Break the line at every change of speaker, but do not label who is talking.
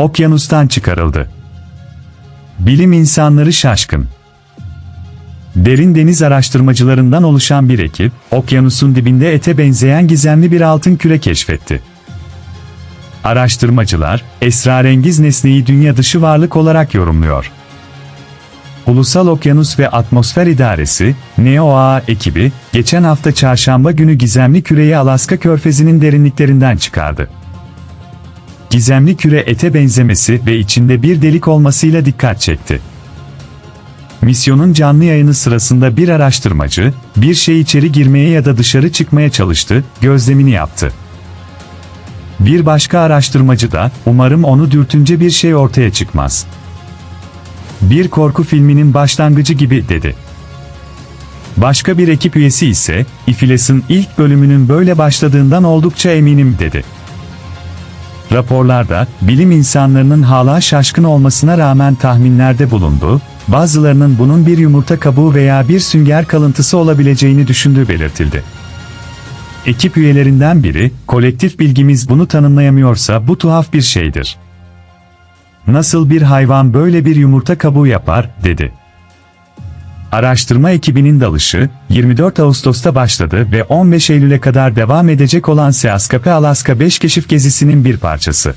okyanustan çıkarıldı. Bilim insanları şaşkın. Derin deniz araştırmacılarından oluşan bir ekip, okyanusun dibinde ete benzeyen gizemli bir altın küre keşfetti. Araştırmacılar, esrarengiz nesneyi dünya dışı varlık olarak yorumluyor. Ulusal Okyanus ve Atmosfer İdaresi, NOAA ekibi, geçen hafta çarşamba günü gizemli küreyi Alaska körfezinin derinliklerinden çıkardı. Gizemli küre ete benzemesi ve içinde bir delik olmasıyla dikkat çekti. Misyonun canlı yayını sırasında bir araştırmacı, bir şey içeri girmeye ya da dışarı çıkmaya çalıştı, gözlemini yaptı. Bir başka araştırmacı da, umarım onu dürtünce bir şey ortaya çıkmaz. Bir korku filminin başlangıcı gibi dedi. Başka bir ekip üyesi ise, İfiles'in ilk bölümünün böyle başladığından oldukça eminim dedi. Raporlarda, bilim insanlarının hala şaşkın olmasına rağmen tahminlerde bulundu, bazılarının bunun bir yumurta kabuğu veya bir sünger kalıntısı olabileceğini düşündüğü belirtildi. Ekip üyelerinden biri, kolektif bilgimiz bunu tanımlayamıyorsa bu tuhaf bir şeydir. Nasıl bir hayvan böyle bir yumurta kabuğu yapar, dedi. Araştırma ekibinin dalışı, 24 Ağustos'ta başladı ve 15 Eylül'e kadar devam edecek olan Seaskape Alaska 5 keşif gezisinin bir parçası.